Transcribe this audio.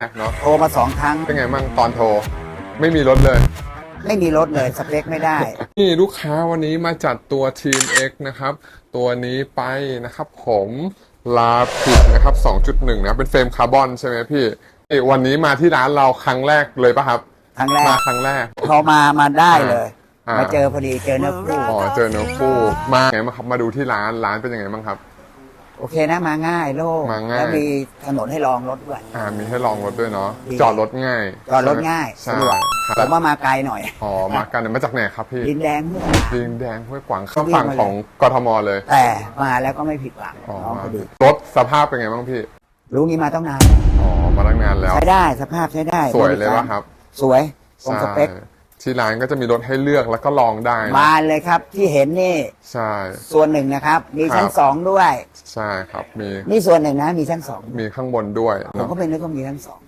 แรกเนาะโทรมาสองครั้ง เป็นไงบ้างตอนโทร ไม่มีรถเลย ไม่มีรถเลยสเปคไม่ได้ นี่ลูกค้าวันนี้มาจัดตัว Team X นะครับ ตัวนี้ไปนะครับผมลาผิดนะครับ 2.1 นะครับเป็นเฟรมคาร์บอนใช่ไหมพี่เอ้ยวันนี้มาที่ร้านเราครั้งแรกเลยปะครับ ครั้งแรมาก ครั้งแรก พอมามาได้เลย อ่าม มาเจอพอดีเจอเนื้อคู่ อ๋อเจอเนื้อคู่ มาไงบ้างครับมาดูที่ร้านร้านเป็นยังไงบ้างครับ โอเคนะมาง่ายโล่งมาง่าย แล้วมีถนนให้ลองรถด้วย อ่ามีให้ลองรถด้วยเนาะดี จอดรถง่ายจอดรถง่ายใช่สะดวกครับผมว่ามาไกลหน่อยอ๋อมากันมาจากไหนครับพี่ดินแดงเมื่อดินแดงห้วยขวางข้างฝั่งของกทมเลยแต่มาแล้วก็ไม่ผิดหวังอ๋อน้องพอดีรถสภาพเป็นไงบ้างพี่รู้งี้มาต้องนานอ๋อมาตั้งนานแล้ว ใช้ได้สภาพใช้ได้สวยเลยกวะครับ สวยตรงสเปคใช่ ที่ร้านก็จะมีรถให้เลือกแล้วก็ลองได้นะบานเลยครับที่เห็นนี่ใช่ ส่วนหนึ่งนะครับ มีชั้นครับ สองด้วย ใช่ครับมีนี่ส่วนหนึ่งนะ มีชั้นสองมีข้างบนด้วยผมเนาะ ก็เป็นนึกว่ามีชั้นสอง